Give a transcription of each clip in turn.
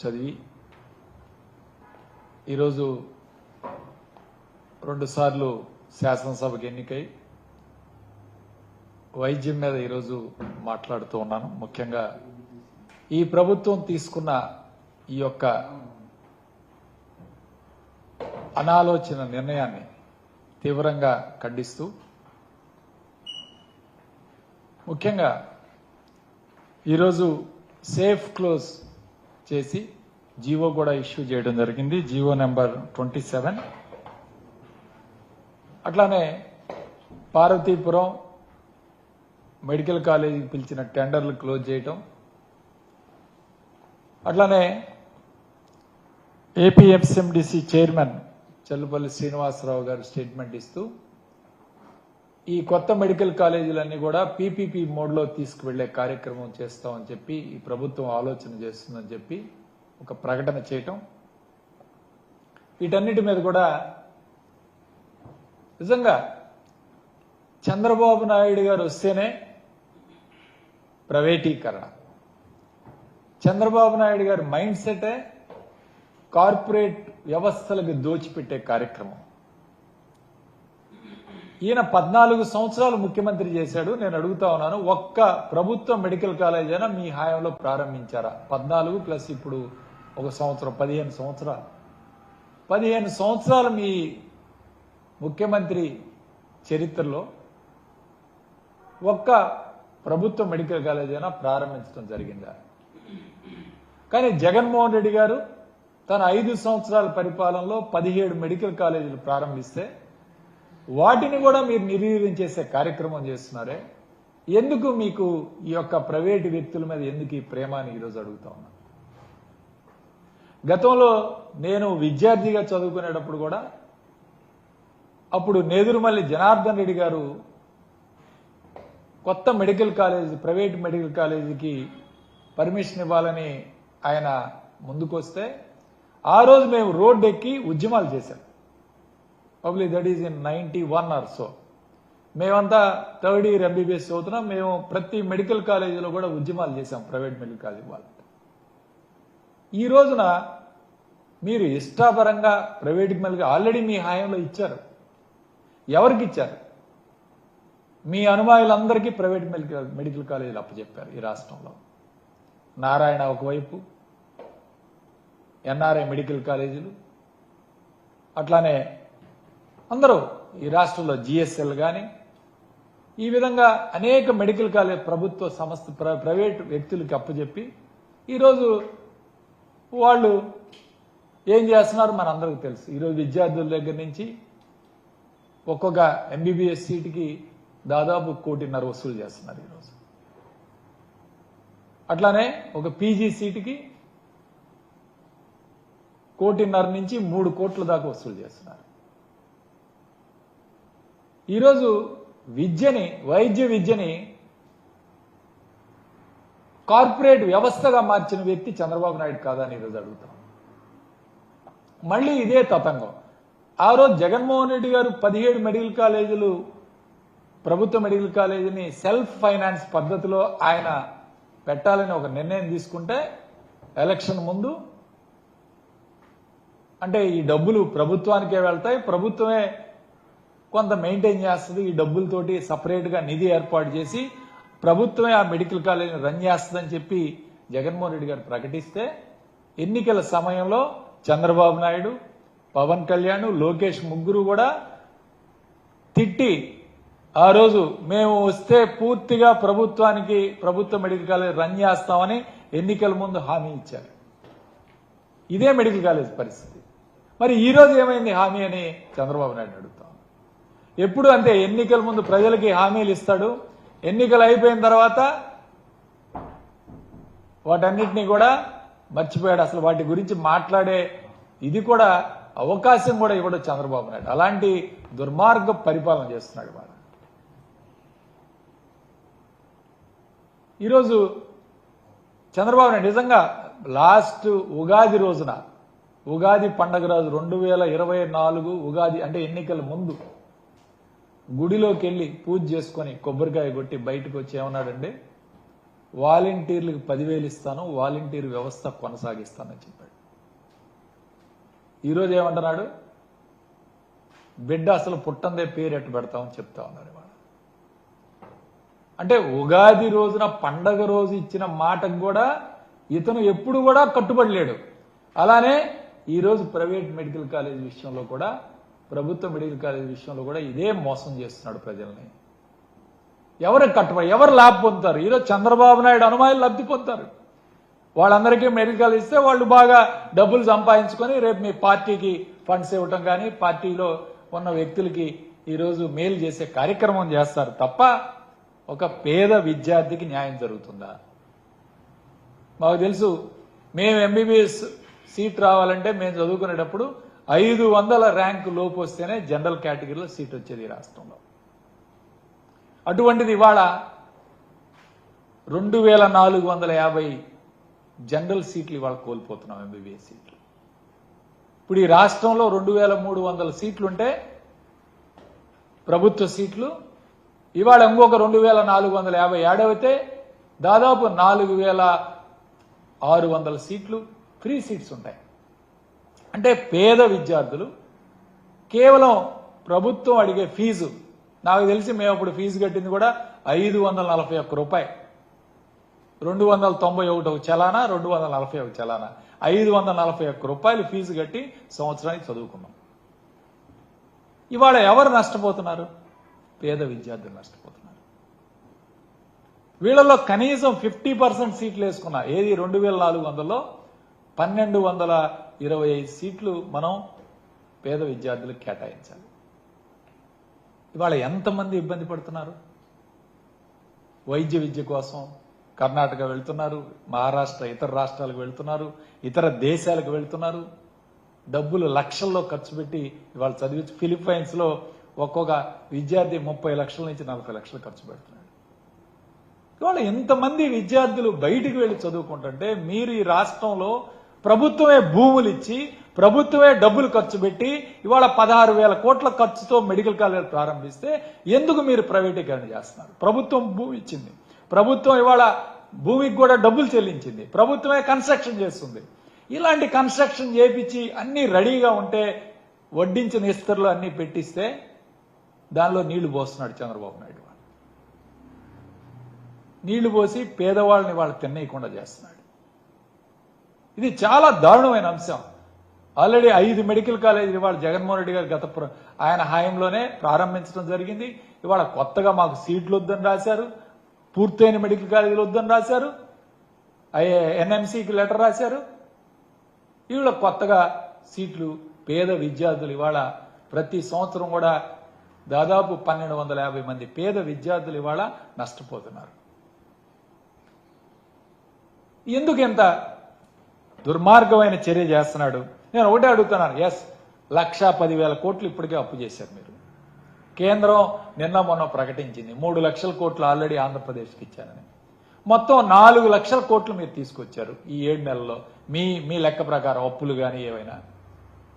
చదివి ఈరోజు రెండుసార్లు శాసనసభకు ఎన్నికై వైద్యం మీద ఈరోజు మాట్లాడుతూ ఉన్నాను. ముఖ్యంగా ఈ ప్రభుత్వం తీసుకున్న ఈ యొక్క అనాలోచన నిర్ణయాన్ని తీవ్రంగా ఖండిస్తూ ముఖ్యంగా ఈరోజు సేఫ్ క్లోజ్ చేసి జీవో కూడా ఇష్యూ చేయడం జరిగింది. GO number twenty seven. అట్లానే పార్వతీపురం మెడికల్ కాలేజీకి పిలిచిన టెండర్లు క్లోజ్ చేయటం. అట్లానే ఏపీఎంసీఎండిసి చైర్మన్ చెల్లుపల్లి శ్రీనివాసరావు గారు స్టేట్మెంట్ ఇస్తూ ఈ కొత్త మెడికల్ కాలేజీలన్నీ కూడా పీపీపీ మోడ్లో తీసుకువెళ్ళే కార్యక్రమం చేస్తామని చెప్పి ఈ ప్రభుత్వం ఆలోచన చేస్తుందని చెప్పి ఒక ప్రకటన చేయటం. వీటన్నిటి మీద కూడా నిజంగా చంద్రబాబు నాయుడు గారు వస్తేనే ప్రైవేటీకరణ. చంద్రబాబు నాయుడు గారి మైండ్ సెటే కార్పొరేట్ వ్యవస్థలకు దోచిపెట్టే కార్యక్రమం. ఈయన పద్నాలుగు సంవత్సరాలు ముఖ్యమంత్రి చేశాడు. నేను అడుగుతా ఉన్నాను ఒక్క ప్రభుత్వ మెడికల్ కాలేజ్ అయినా మీ హాయంలో ప్రారంభించారా? పద్నాలుగు ప్లస్ ఇప్పుడు ఒక సంవత్సరం పదిహేను సంవత్సరాలు. పదిహేను సంవత్సరాలు మీ ముఖ్యమంత్రి చరిత్రలో ఒక్క ప్రభుత్వ మెడికల్ కాలేజ్ అయినా ప్రారంభించడం జరిగిందా? కానీ జగన్మోహన్ రెడ్డి గారు తన ఐదు సంవత్సరాల పరిపాలనలో పదిహేడు మెడికల్ కాలేజీలు ప్రారంభిస్తే వాటిని కూడా మీరు నిర్వీర్యం చేసే కార్యక్రమం చేస్తున్నారే? ఎందుకు మీకు ఈ యొక్క ప్రైవేటు వ్యక్తుల మీద ఎందుకు ఈ ప్రేమ అని ఈరోజు అడుగుతా ఉన్నా? గతంలో నేను విద్యార్థిగా చదువుకునేటప్పుడు కూడా అప్పుడు నేదురుమల్లి జనార్దన్ రెడ్డి గారు కొత్త మెడికల్ కాలేజ్ ప్రైవేట్ మెడికల్ కాలేజీకి పర్మిషన్ ఇవ్వాలని ఆయన ముందుకొస్తే ఆ రోజు మేము రోడ్డు ఎక్కి ఉద్యమాలు చేశాం. Public that is in ninety one or so మేమంతా థర్డ్ ఇయర్ ఎంబీబీఎస్ చదువుతున్నాం. మేము ప్రతి మెడికల్ కాలేజీలో కూడా ఉద్యమాలు చేశాం ప్రైవేట్ మెడికల్ కాలేజీ వాళ్ళు ఈ రోజున మీరు ఇష్టాపరంగా ప్రైవేట్ మెడికల్ ఆల్రెడీ మీ హాయంలో ఇచ్చారు. ఎవరికి ఇచ్చారు? మీ అనుమాయులందరికీ ప్రైవేట్ మెడికల్ మెడికల్ కాలేజీలు అప్పచెప్పారు ఈ రాష్ట్రంలో. నారాయణ ఒకవైపు ఎన్ఆర్ఐ మెడికల్ కాలేజీలు అట్లానే అందరూ ఈ రాష్ట్రంలో జిఎస్ఎల్ కానీ ఈ విధంగా అనేక మెడికల్ కాలేజ్ ప్రభుత్వ సంస్థ ప్ర- ప్రైవేట్ వ్యక్తులకి అప్పచెప్పి ఈరోజు వాళ్ళు ఏం చేస్తున్నారు మన అందరికి తెలుసు. ఈరోజు విద్యార్థుల దగ్గర నుంచి ఒక్కొక్క ఎంబీబీఎస్ సీటుకి దాదాపు కోటిన్నర వసూలు చేస్తున్నారు ఈరోజు. అట్లానే ఒక పీజీ సీటుకి కోటిన్నర నుంచి మూడు కోట్ల దాకా వసూలు చేస్తున్నారు. ఈరోజు విద్యని వైద్య విద్యని కార్పొరేట్ వ్యవస్థగా మార్చిన వ్యక్తి చంద్రబాబు నాయుడు కాదని అని ఈరోజు అడుగుతాం. మళ్ళీ ఇదే తతంగం. ఆ రోజు జగన్మోహన్ రెడ్డి గారు పదిహేడు మెడికల్ కాలేజీలు ప్రభుత్వ మెడికల్ కాలేజీని సెల్ఫ్ ఫైనాన్స్ పద్ధతిలో ఆయన పెట్టాలని ఒక నిర్ణయం తీసుకుంటే ఎలక్షన్ ముందు అంటే ఈ డబ్బులు ప్రభుత్వానికే వెళ్తాయి. ప్రభుత్వమే కొంత మెయింటైన్ చేస్తుంది. ఈ డబ్బులతోటి సపరేట్గా నిధి ఏర్పాటు చేసి ప్రభుత్వమే ఆ మెడికల్ కాలేజీని రన్ చేస్తుందని చెప్పి జగన్మోహన్ రెడ్డి గారు ప్రకటిస్తే ఎన్నికల సమయంలో చంద్రబాబు నాయుడు పవన్ కళ్యాణ్ లోకేష్ ముగ్గురు కూడా తిట్టి ఆ రోజు మేము వస్తే పూర్తిగా ప్రభుత్వానికి ప్రభుత్వ మెడికల్ కాలేజ్ రన్ చేస్తామని ఎన్నికల ముందు హామీ ఇచ్చారు. ఇదే మెడికల్ కాలేజ్ పరిస్థితి. మరి ఈ రోజు ఏమైంది హామీ అని చంద్రబాబు నాయుడు అడుగుతాం. ఎప్పుడు అంతే ఎన్నికల ముందు ప్రజలకి హామీలు ఇస్తాడు. ఎన్నికలు అయిపోయిన తర్వాత వాటన్నిటినీ కూడా మర్చిపోయాడు. అసలు వాటి గురించి మాట్లాడే ఇది కూడా అవకాశం కూడా ఇవ్వడు చంద్రబాబు నాయుడు. అలాంటి దుర్మార్గ పరిపాలన చేస్తున్నాడు వాడు. ఈరోజు చంద్రబాబు నాయుడు నిజంగా లాస్ట్ ఉగాది రోజున ఉగాది పండగ రోజు రెండు వేల ఇరవై నాలుగు ఉగాది అంటే ఎన్నికల ముందు గుడిలోకి వెళ్ళి పూజ చేసుకొని కొబ్బరికాయ కొట్టి బయటకు వచ్చి ఏమన్నాడండి వాలంటీర్లకు పదివేలు ఇస్తాను వాలంటీర్ వ్యవస్థ కొనసాగిస్తానని చెప్పాడు. ఈరోజు ఏమంటున్నాడు? బిడ్డ అసలు పుట్టందే పేరు ఎట్టు పెడతామని చెప్తా ఉన్నారు ఇవాళ. అంటే ఉగాది రోజున పండగ రోజు ఇచ్చిన మాటకు కూడా ఇతను ఎప్పుడు కూడా కట్టుబడి లేడు. అలానే ఈరోజు ప్రైవేట్ మెడికల్ కాలేజ్ విషయంలో కూడా ప్రభుత్వ మెడికల్ కాలేజ్ విషయంలో కూడా ఇదే మోసం చేస్తున్నాడు ప్రజల్ని. ఎవరికి కట్టుబడి ఎవరు లాభ పొందుతారు? ఈరోజు చంద్రబాబు నాయుడు అనుమానులు లబ్ధి పొందుతారు. వాళ్ళందరికీ మెడికల్ ఇస్తే వాళ్ళు బాగా డబ్బులు సంపాదించుకొని రేపు మీ పార్టీకి ఫండ్స్ ఇవ్వటం కానీ పార్టీలో ఉన్న వ్యక్తులకి ఈరోజు మేలు చేసే కార్యక్రమం చేస్తారు తప్ప ఒక పేద విద్యార్థికి న్యాయం జరుగుతుందా? మాకు తెలుసు మేము ఎంబీబీఎస్ సీట్ రావాలంటే మేము చదువుకునేటప్పుడు ఐదు వందల ర్యాంకు లోపు వస్తేనే జనరల్ కేటగిరీలో సీట్ వచ్చేది ఈ రాష్ట్రంలో. అటువంటిది ఇవాళ రెండు వేల నాలుగు వందల యాభై జనరల్ సీట్లు ఇవాళ కోల్పోతున్నాం ఎంబీబీఎస్ సీట్లు. ఇప్పుడు ఈ రాష్ట్రంలో రెండు వేల మూడు వందల సీట్లుంటే ప్రభుత్వ సీట్లు ఇవాళ ఇంకొక రెండు వేల నాలుగు వందల యాభై ఏడవైతే దాదాపు నాలుగు వేల ఆరు వందల సీట్లు ఫ్రీ సీట్స్ ఉంటాయి. అంటే పేద విద్యార్థులు కేవలం ప్రభుత్వం అడిగే ఫీజు నాకు తెలిసి మేము అప్పుడు ఫీజు కట్టింది కూడా ఐదు వందల నలభై ఒక్క రూపాయి. రెండు వందల తొంభై ఒకటి ఒక చలానా రెండు వందల నలభై ఒక చలానా. ఐదు వందల నలభై ఒక్క రూపాయలు ఫీజు కట్టి సంవత్సరానికి చదువుకున్నాం. ఇవాళ ఎవరు నష్టపోతున్నారు? పేద విద్యార్థులు నష్టపోతున్నారు. వీళ్ళలో కనీసం ఫిఫ్టీ పర్సెంట్ సీట్లు వేసుకున్నా ఏది రెండు వేల నాలుగు వందల్లో పన్నెండు వందల ఇరవై ఐదు సీట్లు మనం పేద విద్యార్థులకు కేటాయించాలి. ఇవాళ ఎంతమంది ఇబ్బంది పడుతున్నారు? వైద్య విద్య కోసం కర్ణాటక వెళ్తున్నారు మహారాష్ట్ర ఇతర రాష్ట్రాలకు వెళ్తున్నారు ఇతర దేశాలకు వెళ్తున్నారు. డబ్బులు లక్షల్లో ఖర్చు పెట్టి ఇవాళ చదివి ఫిలిప్పైన్స్లో ఒక్కొక్క విద్యార్థి ముప్పై లక్షల నుంచి నలభై లక్షలు ఖర్చు పెడుతున్నాడు. ఇవాళ ఎంతమంది విద్యార్థులు బయటికి వెళ్ళి చదువుకుంటుంటే మీరు ఈ రాష్ట్రంలో ప్రభుత్వమే భూములు ఇచ్చి ప్రభుత్వమే డబ్బులు ఖర్చు పెట్టి ఇవాళ పదహారు వేల కోట్ల ఖర్చుతో మెడికల్ కాలేజ్ ప్రారంభిస్తే ఎందుకు మీరు ప్రైవేటీకరణ చేస్తున్నారు? ప్రభుత్వం భూమి ఇచ్చింది. ప్రభుత్వం ఇవాళ భూమికి కూడా డబ్బులు చెల్లించింది. ప్రభుత్వమే కన్స్ట్రక్షన్ చేస్తుంది. ఇలాంటి కన్స్ట్రక్షన్ చేపించి అన్ని రెడీగా ఉంటే వడ్డించిన ఇస్తర్లు అన్ని పెట్టిస్తే దానిలో నీళ్ళు పోస్తున్నాడు చంద్రబాబు నాయుడు నీళ్ళు పోసి పేదవాళ్ళని వాళ్ళు తినేయకుండా చేస్తున్నాడు. ఇది చాలా దారుణమైన అంశం. ఆల్రెడీ ఐదు మెడికల్ కాలేజీలు ఇవాళ జగన్మోహన్ రెడ్డి గారు గత ఆయన హాయంలోనే ప్రారంభించడం జరిగింది. ఇవాళ కొత్తగా మాకు సీట్లు వద్దని రాశారు. పూర్తయిన మెడికల్ కాలేజీలు వద్దని రాశారు. ఎన్ఎంసీకి లెటర్ రాశారు. ఇవాళ కొత్తగా సీట్లు పేద విద్యార్థులు ఇవాళ ప్రతి సంవత్సరం కూడా దాదాపు పన్నెండు వందల యాభై మంది పేద విద్యార్థులు ఇవాళ నష్టపోతున్నారు. ఎందుకు ఎంత దుర్మార్గమైన చర్య చేస్తున్నాడు. నేను ఒకటే అడుగుతున్నాను. ఎస్ లక్ష పదివేల కోట్లు ఇప్పటికే అప్పు చేశారు మీరు. కేంద్రం నిన్న మొన్న ప్రకటించింది. మూడు లక్షల కోట్లు ఆల్రెడీ ఆంధ్రప్రదేశ్కి ఇచ్చారని. మొత్తం నాలుగు లక్షల కోట్లు మీరు తీసుకొచ్చారు ఈ ఏడు నెలల్లో మీ మీ లెక్క ప్రకారం అప్పులు కానీ ఏవైనా.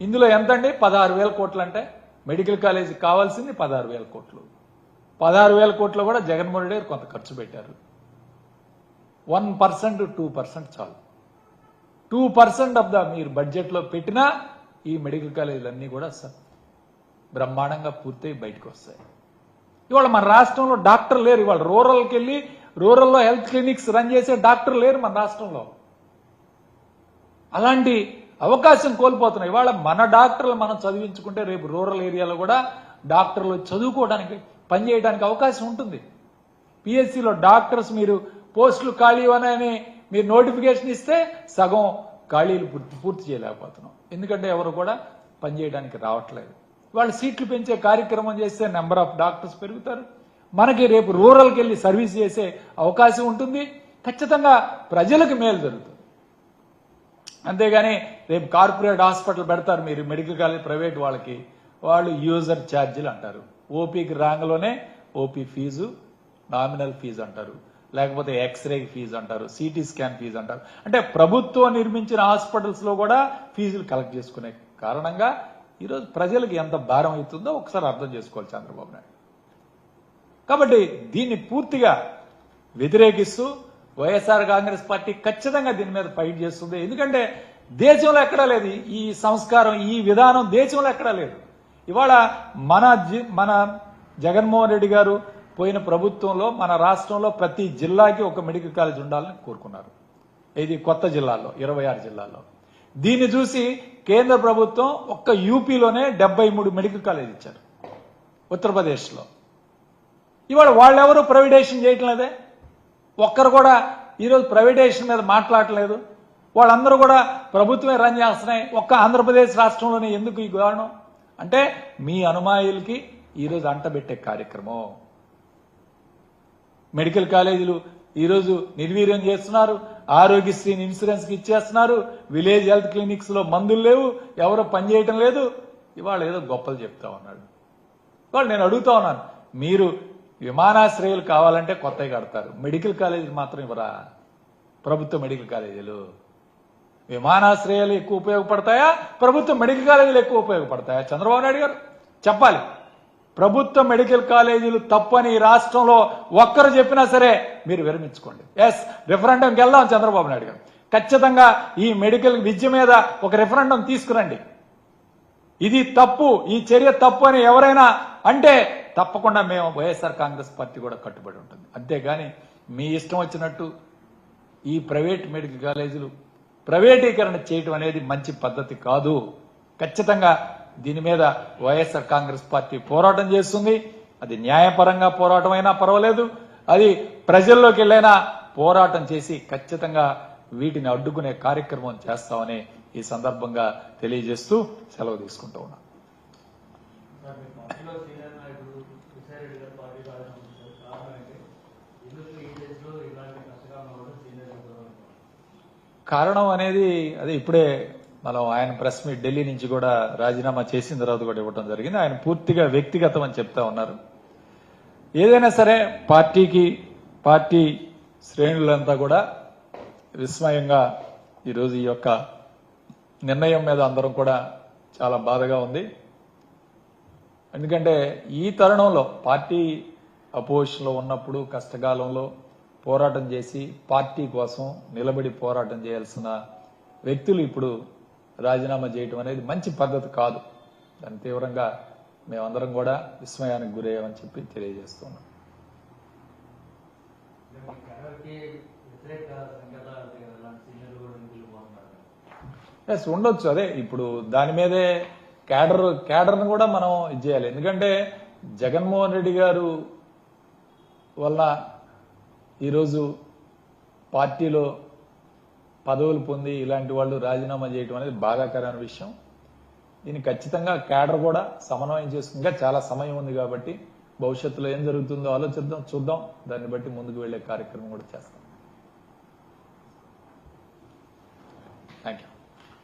ఇందులో ఎంతండి? పదహారు వేల కోట్లు అంటే మెడికల్ కాలేజీకి కావాల్సింది పదహారు వేల కోట్లు. పదహారు వేల కోట్లు కూడా జగన్మోహన్ రెడ్డి గారు కొంత ఖర్చు పెట్టారు. వన్ పర్సెంట్ టూ పర్సెంట్ చాలు. టూ పర్సెంట్ ఆఫ్ ద మీరు బడ్జెట్లో పెట్టినా ఈ మెడికల్ కాలేజీలన్నీ కూడా బ్రహ్మాండంగా పూర్తయి బయటకు వస్తాయి ఇవాళ మన రాష్ట్రంలో డాక్టర్ లేరు. ఇవాళ రూరల్కి వెళ్ళి రూరల్లో హెల్త్ క్లినిక్స్ రన్ చేసే డాక్టర్ లేరు మన రాష్ట్రంలో. అలాంటి అవకాశం కోల్పోతున్నాయి. ఇవాళ మన డాక్టర్లు మనం చదివించుకుంటే రేపు రూరల్ ఏరియాలో కూడా డాక్టర్లు చదువుకోవడానికి పనిచేయడానికి అవకాశం ఉంటుంది. పిఎస్సిలో డాక్టర్స్ మీరు పోస్టులు ఖాళీ అని మీరు నోటిఫికేషన్ ఇస్తే సగం ఖాళీలు పూర్తి పూర్తి చేయలేకపోతున్నాం. ఎందుకంటే ఎవరు కూడా పనిచేయడానికి రావట్లేదు. వాళ్ళు సీట్లు పెంచే కార్యక్రమం చేస్తే నెంబర్ ఆఫ్ డాక్టర్స్ పెరుగుతారు. మనకి రేపు రూరల్కి వెళ్ళి సర్వీస్ చేసే అవకాశం ఉంటుంది. ఖచ్చితంగా ప్రజలకు మేలు జరుగుతుంది. అంతేగాని రేపు కార్పొరేట్ హాస్పిటల్ పెడతారు మీరు మెడికల్ కాలేజ్ ప్రైవేట్ వాళ్ళకి. వాళ్ళు యూజర్ ఛార్జీలు అంటారు. ఓపీకి రాంగ్లోనే ఓపీ ఫీజు నామినల్ ఫీజు అంటారు. లేకపోతే ఎక్స్రే ఫీజు అంటారు సిటీ స్కాన్ ఫీజు అంటారు. అంటే ప్రభుత్వం నిర్మించిన హాస్పిటల్స్లో కూడా ఫీజులు కలెక్ట్ చేసుకునే కారణంగా ఈరోజు ప్రజలకు ఎంత భారం అవుతుందో ఒకసారి అర్థం చేసుకోవాలి చంద్రబాబు నాయుడు. కాబట్టి దీన్ని పూర్తిగా వ్యతిరేకిస్తూ వైఎస్ఆర్ కాంగ్రెస్ పార్టీ ఖచ్చితంగా దీని మీద ఫైట్ చేస్తుంది. ఎందుకంటే దేశంలో ఎక్కడా లేదు ఈ సంస్కారం ఈ విధానం దేశంలో ఎక్కడా లేదు. ఇవాళ మన మన జగన్మోహన్ రెడ్డి గారు పోయిన ప్రభుత్వంలో మన రాష్ట్రంలో ప్రతి జిల్లాకి ఒక మెడికల్ కాలేజ్ ఉండాలని కోరుకున్నారు. ఇది కొత్త జిల్లాలో ఇరవై ఆరు జిల్లాల్లో దీన్ని చూసి కేంద్ర ప్రభుత్వం ఒక్క యూపీలోనే డెబ్బై మూడు మెడికల్ కాలేజ్ ఇచ్చారు. ఉత్తరప్రదేశ్లో. ఇవాళ వాళ్ళెవరూ ప్రైవేటేషన్ చేయటం లేదే ఒక్కరు కూడా ఈరోజు ప్రైవేటేషన్ మీద మాట్లాడలేదు. వాళ్ళందరూ కూడా ప్రభుత్వమే రన్ చేస్తున్నాయి. ఒక్క ఆంధ్రప్రదేశ్ రాష్ట్రంలోనే ఎందుకు ఈ కారణం? అంటే మీ అనుమాయులకి ఈరోజు అంటబెట్టే కార్యక్రమం. మెడికల్ కాలేజీలు ఈరోజు నిర్వీర్యం చేస్తున్నారు ఆరోగ్యశ్రీని ఇన్సూరెన్స్కి ఇచ్చేస్తున్నారు విలేజ్ హెల్త్ క్లినిక్స్లో మందులు లేవు ఎవరు పనిచేయటం లేదు. ఇవాళ ఏదో గొప్పలు చెప్తా ఉన్నాడు. వాళ్ళు నేను అడుగుతా ఉన్నాను మీరు విమానాశ్రయాలు కావాలంటే కొత్తవి కడతారు. మెడికల్ కాలేజీలు మాత్రం ఇవ్వరా? ప్రభుత్వ మెడికల్ కాలేజీలు. విమానాశ్రయాలు ఎక్కువ ఉపయోగపడతాయా? ప్రభుత్వ మెడికల్ కాలేజీలు ఎక్కువ ఉపయోగపడతాయా? చంద్రబాబు నాయుడు గారు చెప్పాలి. ప్రభుత్వ మెడికల్ కాలేజీలు తప్పని ఈ రాష్ట్రంలో ఒక్కరు చెప్పినా సరే మీరు విరమించుకోండి. ఎస్ రిఫరెండంకి వెళ్దాం చంద్రబాబు నాయుడు గారు. ఖచ్చితంగా ఈ మెడికల్ విద్య మీద ఒక రిఫరెండం తీసుకురండి. ఇది తప్పు ఈ చర్య తప్పు అని ఎవరైనా అంటే తప్పకుండా మేము వైఎస్ఆర్ కాంగ్రెస్ పార్టీ కూడా కట్టుబడి ఉంటుంది. అంతేగాని మీ ఇష్టం వచ్చినట్టు ఈ ప్రైవేట్ మెడికల్ కాలేజీలు ప్రైవేటీకరణ చేయటం అనేది మంచి పద్ధతి కాదు. ఖచ్చితంగా దీని మీద వైఎస్ఆర్ కాంగ్రెస్ పార్టీ పోరాటం చేస్తుంది. అది న్యాయపరంగా పోరాటం అయినా పర్వాలేదు. అది ప్రజల్లోకి వెళ్ళైనా పోరాటం చేసి ఖచ్చితంగా వీటిని అడ్డుకునే కార్యక్రమం చేస్తామని ఈ సందర్భంగా తెలియజేస్తూ సెలవు తీసుకుంటూ ఉన్నా. కారణం కారణం అనేది అదే ఇప్పుడే మనం ఆయన ప్రెస్ మీట్ ఢిల్లీ నుంచి కూడా రాజీనామా చేసిన తర్వాత కూడా ఇవ్వడం జరిగింది. ఆయన పూర్తిగా వ్యక్తిగతం అని చెప్తా ఉన్నారు. ఏదైనా సరే పార్టీకి పార్టీ శ్రేణులంతా కూడా విస్మయంగా ఈరోజు ఈ యొక్క నిర్ణయం మీద అందరం కూడా చాలా బాధగా ఉంది. ఎందుకంటే ఈ తరుణంలో పార్టీ అపోజిషన్లో ఉన్నప్పుడు కష్టకాలంలో పోరాటం చేసి పార్టీ కోసం నిలబడి పోరాటం చేయాల్సిన వ్యక్తులు ఇప్పుడు రాజీనామా చేయటం అనేది మంచి పద్ధతి కాదు. దాని తీవ్రంగా మేమందరం కూడా విస్మయానికి గురయ్యామని చెప్పి తెలియజేస్తున్నాం. ఎస్ ఉండొచ్చు. అదే ఇప్పుడు దాని మీదే క్యాడర్ క్యాడర్ను కూడా మనం ఇది చేయాలి. ఎందుకంటే జగన్మోహన్ రెడ్డి గారు వల్ల ఈరోజు పార్టీలో పదవులు పొంది ఇలాంటి వాళ్ళు రాజీనామా చేయటం అనేది బాధాకరమైన విషయం. దీన్ని ఖచ్చితంగా క్యాడర్ కూడా సమన్వయం చేసుకుంటే చాలా సమయం ఉంది కాబట్టి భవిష్యత్తులో ఏం జరుగుతుందో ఆలోచిద్దాం చూద్దాం. దాన్ని బట్టి ముందుకు వెళ్ళే కార్యక్రమం కూడా చేస్తాం. Thank you